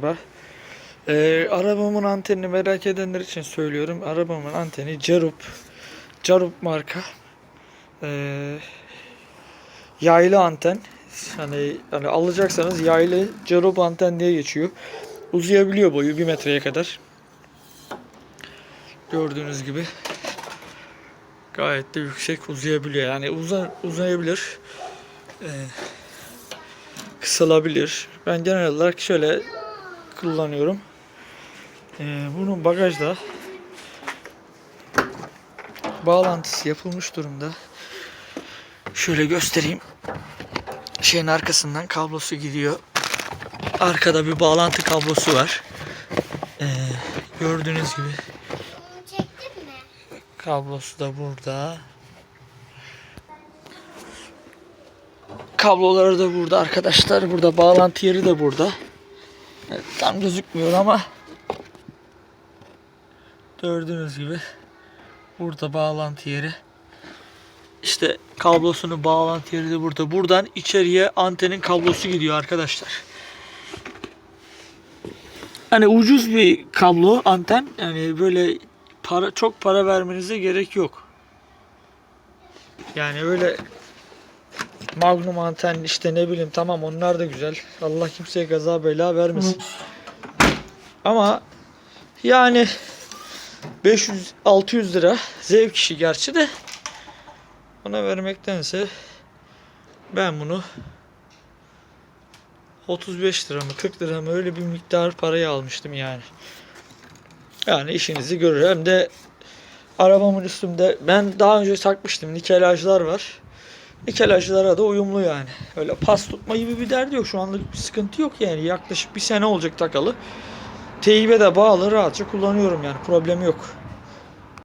araba. Ee, arabamın antenini merak edenler için söylüyorum. Arabamın anteni Carup. Carup marka. Ee, yaylı anten. Hani, hani alacaksanız yaylı Carup anten diye geçiyor. Uzayabiliyor boyu 1 metreye kadar. Gördüğünüz gibi gayet de yüksek uzayabiliyor. Yani uza, uzayabilir. Ee, kısalabilir. Ben genel olarak şöyle kullanıyorum. Ee, bunun bagajda bağlantısı yapılmış durumda. Şöyle göstereyim. Şeyin arkasından kablosu gidiyor. Arkada bir bağlantı kablosu var. Ee, gördüğünüz gibi kablosu da burada. Kabloları da burada arkadaşlar. Burada bağlantı yeri de burada. Tam gözükmüyor ama gördüğünüz gibi burada bağlantı yeri. İşte kablosunu bağlantı yeri de burada. Buradan içeriye antenin kablosu gidiyor arkadaşlar. Hani ucuz bir kablo anten. Yani böyle para çok para vermenize gerek yok. Yani öyle Magnum anten işte ne bileyim tamam onlar da güzel. Allah kimseye gaza bela vermesin. Ama yani 500 600 lira zevk işi gerçi de ona vermektense ben bunu 35 lira mı 40 lira mı öyle bir miktar parayı almıştım yani. Yani işinizi görür. Hem de arabamın üstünde ben daha önce takmıştım nikelajlar var. Nikelajlara da uyumlu yani. Öyle pas tutma gibi bir derdi yok. Şu anlık bir sıkıntı yok yani. Yaklaşık bir sene olacak takalı. Teybe de bağlı rahatça kullanıyorum yani. Problem yok.